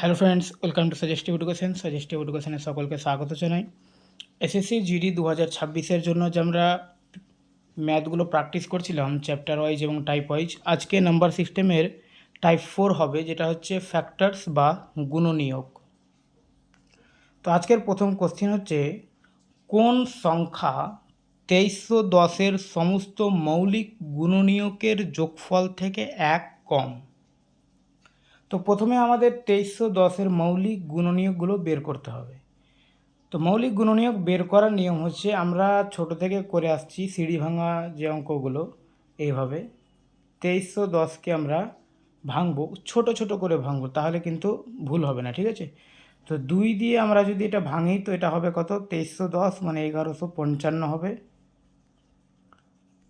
Hello friends welcome to suggestive education suggestive এডুকেশনের সকলকে স্বাগত জানাই। এসএসসি জিডি দু হাজার ছাব্বিশের জন্য যে আমরা ম্যাথগুলো প্র্যাকটিস করছিলাম চ্যাপ্টার ওয়াইজ এবং টাইপ ওয়াইজ আজকে নাম্বার সিস্টেমের টাইপ ফোর হবে, যেটা হচ্ছে ফ্যাক্টরস বা গুণনীয়ক। তো আজকের প্রথম কোশ্চেন হচ্ছে, কোন সংখ্যা তেইশশো দশের সমস্ত মৌলিক গুণনীয়কের যোগফল থেকে এক কম? তো প্রথমে আমাদের তেইশশো দশের মৌলিক গুণনীয়কগুলো বের করতে হবে। তো মৌলিক গুণনীয়ক বের করার নিয়ম হচ্ছে আমরা ছোট থেকে করে আসছি সিঁড়ি ভাঙা যে অঙ্কগুলো এইভাবে। তেইশশো দশকে আমরা ভাঙবো, ছোট ছোট করে ভাঙবো, তাহলে কিন্তু ভুল হবে না, ঠিক আছে? তো দুই দিয়ে আমরা যদি এটা ভাঙি, তো এটা হবে কত? তেইশশো দশ মানে এগারোশো পঞ্চান্ন হবে।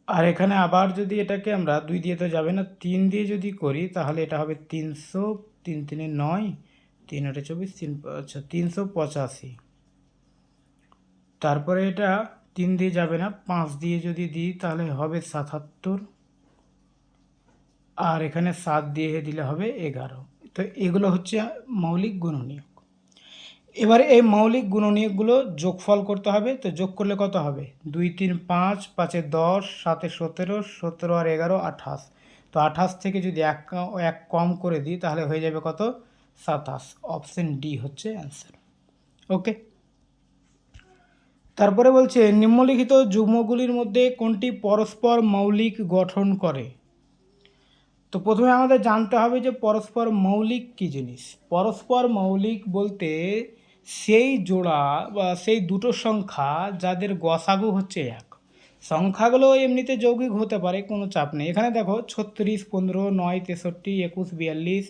আর এখানে আবার যদি এটাকে আমরা দুই দিয়ে তো যাবে না, তিন দিয়ে যদি করি, তাহলে এটা হবে তিনশো, তিন তিনে নয়, তিন আটে চব্বিশ, তিন আচ্ছা তিনশো পঁচাশি। তারপরে এটা তিন দিয়ে যাবে না, পাঁচ দিয়ে যদি দিই, তাহলে হবে সাতাত্তর। আর এখানে সাত দিয়ে দিলে হবে এগারো। তো এগুলো হচ্ছে মৌলিক গুণনীয়ক এবার এই মৌলিক গুণনীয়কগুলো যোগফল করতে হবে, তো যোগ করলে কত হবে? দুই, তিন, পাঁচ, পাঁচে দশ, সাতে সতেরো সতেরো আর এগারো, আঠাশ। তো আঠাশ থেকে যদি এক এক কম করে দিই, তাহলে হয়ে যাবে কত? সাতাশ। অপশন ডি হচ্ছে অ্যান্সার। ওকে? তারপরে বলছে, নিম্নলিখিত যুগ্মগুলির মধ্যে কোনটি পরস্পর মৌলিক গঠন করে? তো প্রথমে আমাদের জানতে হবে যে পরস্পর মৌলিক কী জিনিস? পরস্পর মৌলিক বলতে সেই জোড়া বা সেই দুটো সংখ্যা যাদের গসাগু হচ্ছে এক। সংখ্যাগুলো এমনিতে যৌগিক হতে পারে, কোনো চাপ নেই। এখানে দেখো, ছত্রিশ, পনেরো, নয়, তেষট্টি, একুশ, বিয়াল্লিশ,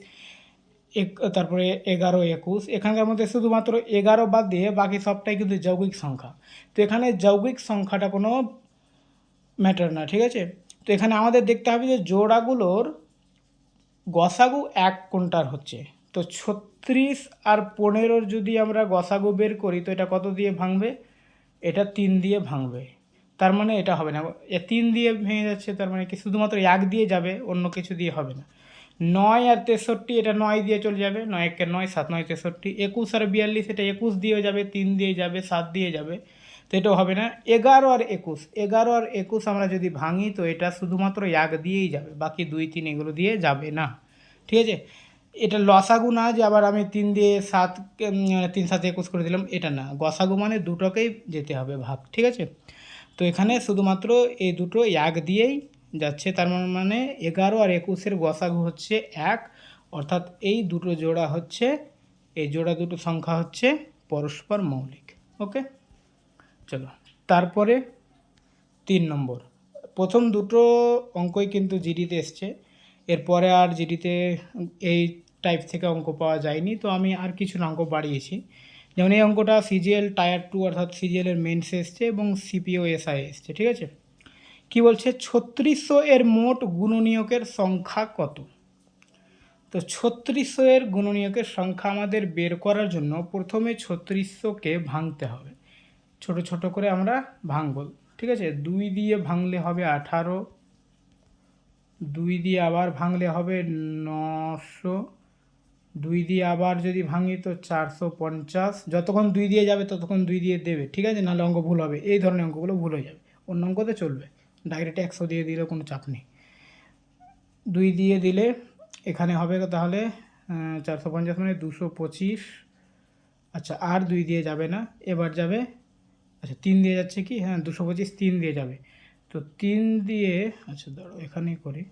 এক, তারপরে এগারো, একুশ। এখানকার মধ্যে শুধুমাত্র এগারো বাদ দিয়ে বাকি সবটাই কিন্তু যৌগিক সংখ্যা। তো এখানে যৌগিক সংখ্যাটা কোনো ম্যাটার না, ঠিক আছে? তো এখানে আমাদের দেখতে হবে যে জোড়াগুলোর গসাগু এক কোনটার হচ্ছে। তো ছত্রিশ আর পনেরোর যদি আমরা গসাগু বের করি, তো এটা কত দিয়ে ভাঙবে? এটা তিন দিয়ে ভাঙবে। তার মানে এটা হবে না। তিন দিয়ে ভেঙে যাচ্ছে, তার মানে কি? শুধুমাত্র এক দিয়ে যাবে, অন্য কিছু দিয়ে হবে না। নয় আর তেষট্টি, এটা নয় দিয়ে চলে যাবে। নয় একে নয়, সাত নয় তেষট্টি। একুশ আর বিয়াল্লিশ, এটা একুশ দিয়ে যাবে, তিন দিয়ে যাবে, সাত দিয়ে যাবে। তো এটাও হবে না। এগারো আর একুশ, এগারো আর একুশ আমরা যদি ভাঙি, তো এটা শুধুমাত্র এক দিয়েই যাবে। বাকি দুই, তিন এগুলো দিয়ে যাবে না। ঠিক আছে? এটা লসাগু না যে আবার আমি তিন দিয়ে সাত তিন সাত একুশ করে দিলাম, এটা না। গসাগু মানে দুটোকেই যেতে হবে ভাগ, ঠিক আছে? তো এখানে শুধুমাত্র এই দুটো এক দিয়েই যাচ্ছে, তার মানে এগারো আর একুশের গসাগু হচ্ছে এক, অর্থাৎ এই দুটো জোড়া হচ্ছে, এই জোড়া দুটো সংখ্যা হচ্ছে পরস্পর মৌলিক, ওকে? চলো, তারপরে তিন নম্বর। প্রথম দুটো অঙ্কই কিন্তু জিডিতে এসছে, এরপরে আর জিডিতে এই টাইপ থেকে অঙ্ক পাওয়া যায়নি, তো আমি আর কিছু অঙ্ক বাড়িয়েছি। যেমন এই অঙ্কটা সিজিএল টায়ার টু অর্থাৎ সিজিএলের মেন্স এসছে এবং সিপিও এসআই এসছে, ঠিক আছে? কি বলছে? ছত্রিশশো এর মোট গুণনীয়কের সংখ্যা কত? তো ছত্রিশশো এর গুণনীয়কের সংখ্যা আমাদের বের করার জন্য প্রথমে ছত্রিশশোকে ভাঙতে হবে। ছোট ছোট করে আমরা ভাঙব, ঠিক আছে? দুই দিয়ে ভাঙলে হবে আঠারো, দুই দিয়ে আবার ভাঙলে হবে নশো দুই দিয়ে আবার যদি ভাঙি তো চারশো পঞ্চাশ। যতক্ষণ দুই দিয়ে যাবে, ততক্ষণ দুই দিয়ে দেবে, ঠিক আছে? নাহলে অঙ্ক ভুল হবে। এই ধরনের অঙ্কগুলো ভুল হয়ে যাবে। অন্য অঙ্কতে চলবে। ডাইরেক্ট একশো দিয়ে দিলে কোনো চাপ নেই। দুই দিয়ে দিলে এখানে হবে তাহলে চারশো পঞ্চাশ মানে দুশো পঁচিশ। আচ্ছা আর দুই দিয়ে যাবে না। এবার যাবে আচ্ছা তিন দিয়ে যাচ্ছে কি? হ্যাঁ দুশো পঁচিশ তিন দিয়ে যাবে। তো তিন দিয়ে আচ্ছা ধরো এখানেই করি।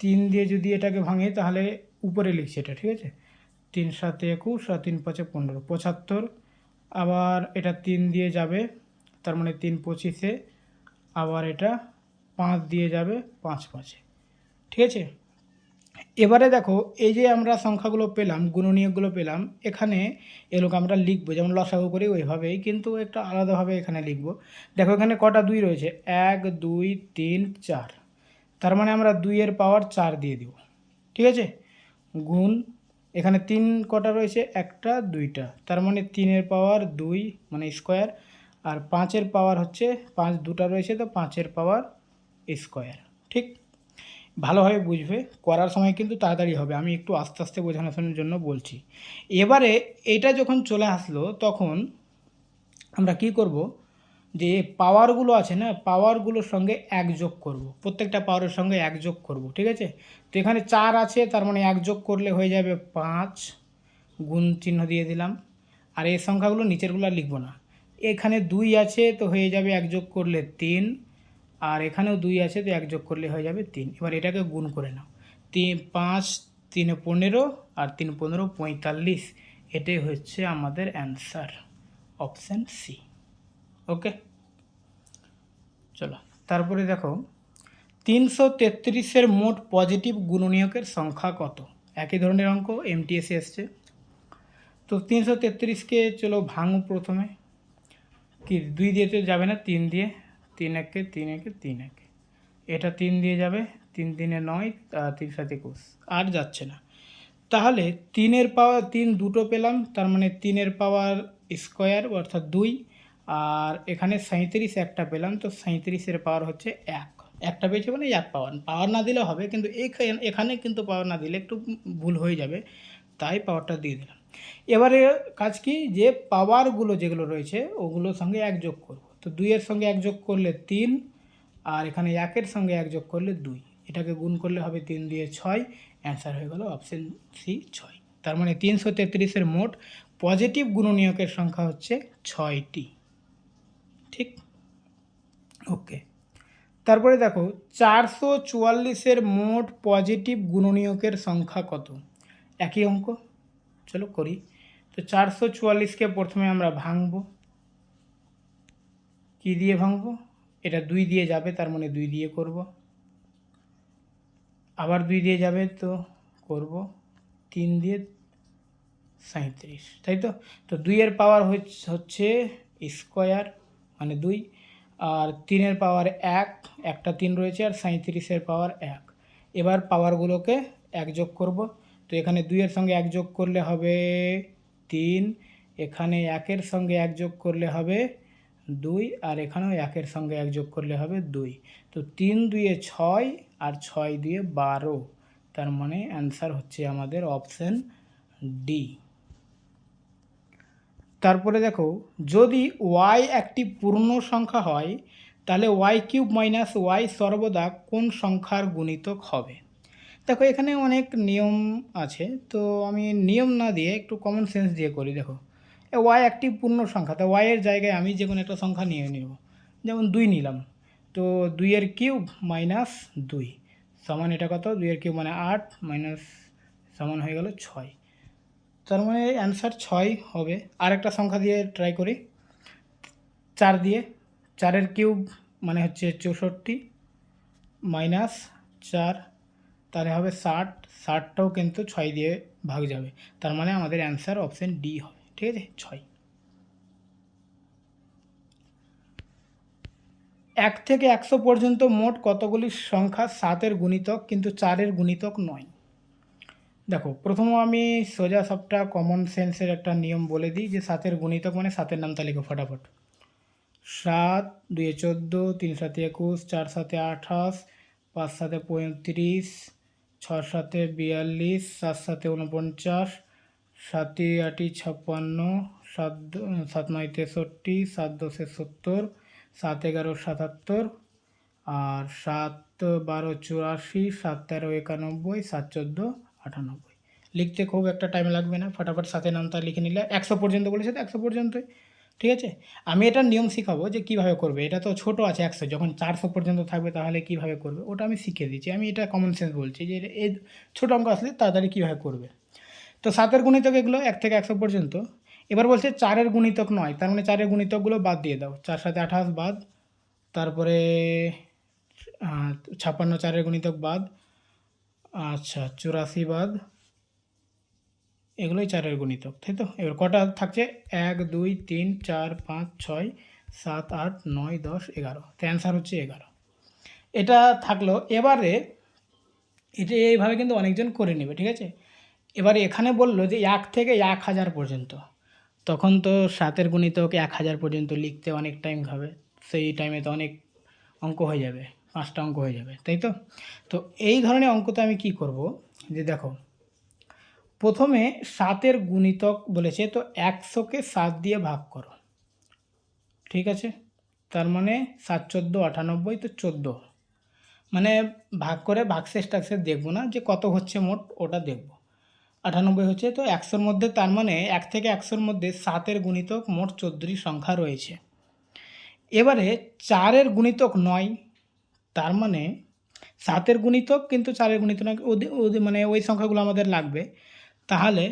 তিন দিয়ে যদি এটাকে ভাঙে তাহলে উপরে লিখছি এটা, ঠিক আছে? তিন সাতে একুশ আর তিন পাঁচে পনেরো, পঁচাত্তর। আবার এটা তিন দিয়ে যাবে, তার মানে তিন পঁচিশে। আবার এটা পাঁচ দিয়ে যাবে, পাঁচ পাঁচে, ঠিক আছে? এবারে দেখো, এই যে আমরা সংখ্যাগুলো পেলাম, গুণনীয়কগুলো পেলাম, এখানে এগুলোকে আমরা লিখব, যেমন লসাগু করি ওইভাবেই, কিন্তু একটা আলাদাভাবে এখানে লিখব। দেখো, এখানে কটা দুই রয়েছে? এক, দুই, তিন, চার। তার মানে আমরা দুইয়ের পাওয়ার চার দিয়ে দিব, ঠিক আছে? গুণ, এখানে তিন কটা রয়েছে, একটা, দুইটা। তার মানে তিনের পাওয়ার দুই মানে স্কোয়ার। আর পাঁচের পাওয়ার হচ্ছে, পাঁচ দুটা রয়েছে তো পাঁচের পাওয়ার স্কোয়ার। ঠিক? ভালোভাবে বুঝবে, করার সময় কিন্তু তাড়াতাড়ি হবে। আমি একটু আস্তে আস্তে বোঝানোর জন্য বলছি। এবারে এটা যখন চলে আসলো, তখন আমরা কি করব? যে পাওয়ারগুলো আছে না পাওয়ারগুলোর সঙ্গে এক যোগ করব। প্রত্যেকটা পাওয়ারের সঙ্গে এক যোগ করব, ঠিক আছে? তো এখানে চার আছে, তার মানে এক যোগ করলে হয়ে যাবে পাঁচ গুণ চিহ্ন দিয়ে দিলাম। আর এই সংখ্যাগুলো নিচেরগুলো আর লিখব না। এখানে দুই আছে, তো হয়ে যাবে এক যোগ করলে তিন। আর এখানেও দুই আছে, তো এক যোগ করলে হয়ে যাবে তিন। এবার এটাকে গুণ করে নাও। তিন, পাঁচ, তিনে পনেরো আর তিন পনেরো পঁয়তাল্লিশ। এটাই হচ্ছে আমাদের অ্যান্সার অপশান সি ওকে? চলো, তারপরে দেখো, তিনশো তেত্রিশের মোট পজিটিভ গুণনীয়কের সংখ্যা কত? একই ধরনের অঙ্ক এমটিএসে এসছে। তো তিনশো তেত্রিশকে চলো ভাঙো প্রথমে। কি, দুই দিয়ে তো যাবে না, তিন দিয়ে। তিন একে তিন একে তিন একে। এটা তিন দিয়ে যাবে, তিন তিনে নয় তিন সাথে একুশ। আর যাচ্ছে না। তাহলে তিনের পাওয়ার তিন দুটো পেলাম, তার মানে তিনের পাওয়ার স্কোয়ার, অর্থাৎ দুই আর এখানে সাঁইত্রিশ একটা পেলাম, তো সাঁইত্রিশের পাওয়ার হচ্ছে এক। একটা পেয়েছে মানে এক পাওয়ার। পাওয়ার না দিলে হবে, কিন্তু এখানে কিন্তু পাওয়ার না দিলে একটু ভুল হয়ে যাবে, তাই পাওয়ারটা দিয়ে দিলাম। এবারে কাজ কি? যে পাওয়ারগুলো যেগুলো রয়েছে, ওগুলোর সঙ্গে এক যোগ করব। তো দুইয়ের সঙ্গে এক যোগ করলে তিন, আর এখানে একের সঙ্গে এক যোগ করলে দুই। এটাকে গুণ করলে হবে তিন দিয়ে ছয় অ্যান্সার হয়ে গেল অপশন সি ছয়। তার মানে তিনশো তেত্রিশের মোট পজিটিভ গুণনীয়কের সংখ্যা হচ্ছে ছয়টি। ঠিক? ওকে তারপরে দেখো, চারশো চুয়াল্লিশের মোট পজিটিভ গুণনীয়কের সংখ্যা কত? একই অঙ্ক, চলো করি। তো চারশো চুয়াল্লিশকে প্রথমে আমরা ভাঙবো। কি দিয়ে ভাঙবো? এটা দুই দিয়ে যাবে, তার মানে দুই দিয়ে করব। আবার দুই দিয়ে যাবে তো করব তিন দিয়ে সাঁত্রিশ তাই তো? তো দুইয়ের পাওয়ার হচ্ছে স্কোয়ার মানে দুই। আর তিনের পাওয়ার এক, একটা তিন রয়েছে, আর সাঁত্রিশের পাওয়ার এক। এবার পাওয়ারগুলোকে এক যোগ করব। তো এখানে দুইয়ের সঙ্গে এক যোগ করলে হবে তিন, এখানে একের সঙ্গে এক যোগ করলে হবে দুই, আর এখানেও একের সঙ্গে এক যোগ করলে হবে দুই। তো তিন দুইয়ে ছয়, আর ছয় দিয়ে বারো। তার মানে অ্যান্সার হচ্ছে আমাদের অপশান ডি। তারপরে দেখো, যদি ওয়াই একটি পূর্ণ সংখ্যা হয়, তাহলে ওয়াই কিউব মাইনাস ওয়াই সর্বদা কোন সংখ্যার গুণিতক হবে? দেখো, এখানে অনেক নিয়ম আছে, তো আমি নিয়ম না দিয়ে একটু কমন সেন্স দিয়ে করি। দেখো ওয়াই একটি পূর্ণ সংখ্যা, তো ওয়াইয়ের জায়গায় আমি যে কোনো একটা সংখ্যা নিয়ে নেব। যেমন দুই নিলাম, তো দুইয়ের কিউব মাইনাস দুই, সমান এটা কত? দুইয়ের কিউব মানে আট, মাইনাস সমান হয়ে গেল ছয়। তার মানে অ্যান্সার ছয় হবে। আর একটা সংখ্যা দিয়ে ট্রাই করি। চার দিয়ে। চারের কিউব মানে হচ্ছে চৌষট্টি মাইনাস চার, তাহলে হবে ষাট। ষাটটাও কিন্তু ছয় দিয়ে ভাগ যাবে। তার মানে আমাদের অ্যান্সার অপশান ডি হবে। ঠিক আছে? ছয়। এক থেকে একশো পর্যন্ত মোট কতগুলি সংখ্যা সাতের গুণিতক কিন্তু চারের গুণিতক নয়। দেখো, প্রথম আমি সোজা সবটা কমন সেন্সের একটা নিয়ম বলে দিই যে সাতের গুণিতক মানে সাতের নাম তালিকা ফটাফট। সাত দুয়ে চোদ্দ, তিন সাতে একুশ, চার সাতে আঠাশ, পাঁচ সাতে পঁয়ত্রিশ ছ সাতে বিয়াল্লিশ, সাত সাতে উনপঞ্চাশ সাতে আটি ছাপ্পান্ন, সাত সাত নয় তেষট্টি, সাত দশে সত্তর, সাত এগারো সাতাত্তর, আর সাত বারো চুরাশি, সাত তেরো একানব্বই, সাত চোদ্দ আটানব্বই। লিখতে খুব একটা টাইম লাগবে না, ফটাফট সাথে নামটা লিখে নিলে একশো পর্যন্ত বলেছে তো একশো পর্যন্তই, ঠিক আছে? আমি এটার নিয়ম শেখাবো যে কীভাবে করবে, এটা তো ছোট আছে একশো, যখন চারশো পর্যন্ত থাকবে তাহলে কীভাবে করবে, ওটা আমি শিখিয়ে দিচ্ছি। আমি এটা কমন সেন্স বলছি যে এই ছোটো অঙ্ক আসলে তাড়াতাড়ি কীভাবে করবে। তো সাতের গুণিতক এগুলো এক থেকে একশো পর্যন্ত, এবার বলছে চারের গুণিতক নয়, তার মানে চারের গুণিতকগুলো বাদ দিয়ে দাও, চার সাথে আঠাশ বাদ, তারপরে ছাপ্পান্ন চারের গুণিতক বাদ আচ্ছা চুরাশি বাদ এগুলোই চারের গুণিতক, তাই তো? এবার কটা থাকছে? এক, দুই, তিন, চার, পাঁচ, ছয়, সাত, আট, নয়, দশ, এগারো। তো অ্যান্সার হচ্ছে এগারো। এটা থাকল, এবারে এটা এইভাবে কিন্তু অনেকজন করে নেবে, ঠিক আছে? এবারে এখানে বলল যে এক থেকে এক হাজার পর্যন্ত। তখন তো সাতের গুণিতক এক হাজার পর্যন্ত লিখতে অনেক টাইম খাবে, সেই টাইমে তো অনেক অঙ্ক হয়ে যাবে। পাঁচটা অঙ্ক হয়ে যাবে, তাই তো? তো এই ধরনের অঙ্কতে আমি কি করব? যে দেখো, প্রথমে সাতের গুণিতক বলেছে, তো একশোকে সাত দিয়ে ভাগ করো। ঠিক আছে? তার মানে সাত চোদ্দ, আটানব্বই, তো চোদ্দ। মানে ভাগ করে ভাগশেষ টাকশেষ দেখব না, যে কত হচ্ছে মোট ওটা দেখব। আটানব্বই হচ্ছে, তো একশোর মধ্যে, তার মানে এক থেকে একশোর মধ্যে সাতের গুণিতক মোট চোদ্দোটি সংখ্যা রয়েছে। এবারে চারের গুণিতক নয় তার মানে সাতের গুণিতক কিন্তু চারের গুণিতক মানে ওই সংখ্যাগুলো আমাদের লাগবে। তাহলে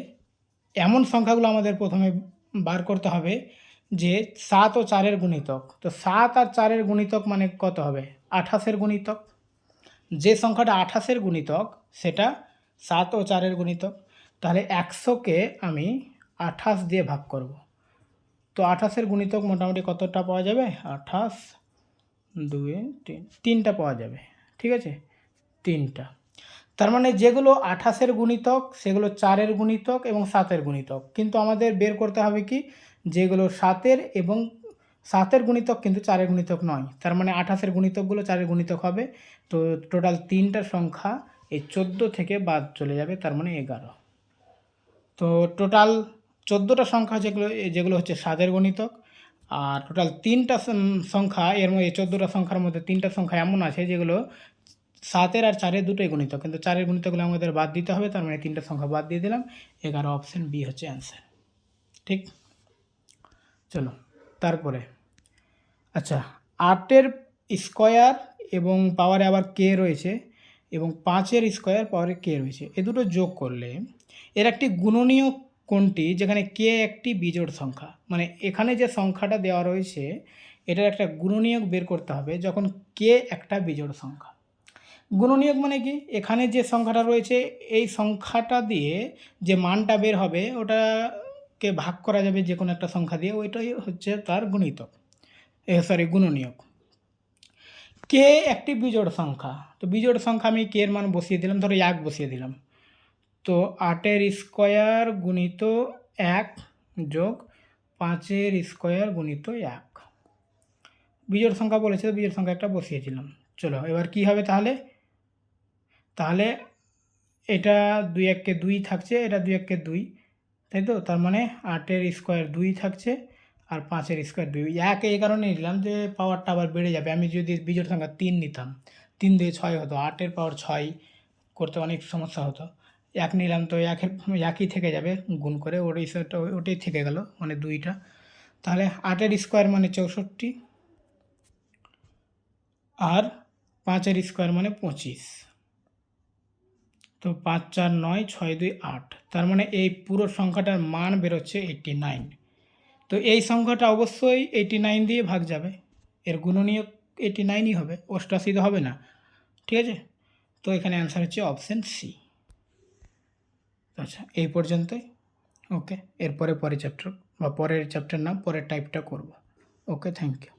এমন সংখ্যাগুলো আমাদের প্রথমে বার করতে হবে যে সাত ও চারের গুণিতক। তো সাত আর চারের গুণিতক মানে কত হবে? আঠাশের গুণিতক। যে সংখ্যাটা আঠাশের গুণিতক, সেটা সাত ও চারের গুণিতক। তাহলে একশোকে আমি আঠাশ দিয়ে ভাগ করব। তো আঠাশের গুণিতক মোটামুটি কতটা পাওয়া যাবে? আঠাশ দুই তিন, তিনটা পাওয়া যাবে, ঠিক আছে? তিনটা। তার মানে যেগুলো আঠাশের গুণিতক, সেগুলো চারের গুণিতক এবং সাতের গুণিতক। কিন্তু আমাদের বের করতে হবে কি? যেগুলো সাতের এবং সাতের গুণিতক কিন্তু চারের গুণিতক নয়। তার মানে আঠাশের গুণিতকগুলো চারের গুণিতক হবে। তো টোটাল তিনটা সংখ্যা এই চোদ্দ থেকে বাদ চলে যাবে, তার মানে এগারো। তো টোটাল চোদ্দোটা সংখ্যা যেগুলো যেগুলো হচ্ছে সাতের গণিতক আর টোটাল তিনটা সংখ্যা, এর মধ্যে চোদ্দোটা সংখ্যার মধ্যে তিনটা সংখ্যা এমন আছে যেগুলো সাতের আর চারের দুটোই গণিত। কিন্তু চারের গণিতগুলো আমাদের বাদ দিতে হবে, তার মানে তিনটা সংখ্যা বাদ দিয়ে দিলাম। এগারো অপশান বি হচ্ছে অ্যান্সার ঠিক? চলো, তারপরে। আচ্ছা আটের স্কোয়ার এবং পাওয়ারে আবার কে রয়েছে এবং পাঁচের স্কোয়ার পাওয়ারে কে রয়েছে। এ দুটো যোগ করলে, এর একটি গুণনীয় কোনটি? যেখানে কে একটি বিজোড় সংখ্যা। মানে এখানে যে সংখ্যাটা দেওয়া রয়েছে, এটার একটা গুণনীয়ক বের করতে হবে যখন কে একটা বিজোড় সংখ্যা। গুণনীয়ক মানে কি? এখানে যে সংখ্যাটা রয়েছে, এই সংখ্যাটা দিয়ে যে মানটা বের হবে, ওটাকে ভাগ করা যাবে যে কোনো একটা সংখ্যা দিয়ে, ওইটাই হচ্ছে তার গুণিতক। এ সরি গুণনীয়ক। কে একটি বিজোড় সংখ্যা। তো বিজোড় সংখ্যা আমি কে এর মান বসিয়ে দিলাম, ধরো এক বসিয়ে দিলাম। তো আটের স্কোয়ার গুণিত এক যোগ পাঁচের স্কোয়ার গুণিত এক। বিজোড় সংখ্যা বলেছে, তো বিজোড় সংখ্যা একটা বসিয়েছিলাম। চলো, এবার কি হবে তাহলে? তাহলে এটা দুই এককে দুই থাকছে, এটা দুই এককে দুই, তাই তো? তার মানে আটের স্কোয়ার দুই থাকছে আর পাঁচের স্কোয়ার দুই। এক এই কারণে নিলাম যে পাওয়ারটা আবার বেড়ে যাবে। আমি যদি বিজোড় সংখ্যা তিন নিতাম, তিন দিয়ে ছয় হতো, আটের পাওয়ার ছয় করতে অনেক সমস্যা হতো। এক নিলাম তো একের একই থেকে যাবে, গুণ করে ওর স্কোয়ারটা ওটাই থেকে গেল মানে দুইটা। তাহলে আটের স্কোয়ার মানে চৌষট্টি, আর পাঁচের স্কোয়ার মানে পঁচিশ। তো পাঁচ, চার, নয়, ছয়, দুই, আট, তার মানে এই পুরো সংখ্যাটার মান বেরোচ্ছে এইটটি নাইন তো এই সংখ্যাটা অবশ্যই এইটি নাইন দিয়ে ভাগ যাবে, এর গুণনীয় এইটি নাইনই হবে অষ্টাশি তো হবে না, ঠিক আছে? তো এখানে অ্যান্সার হচ্ছে অপশান সি আচ্ছা এই পর্যন্তই? ওকে এরপরে পরের চ্যাপ্টার বা পরের চ্যাপ্টার না পরের টাইপটা করব। Okay thank you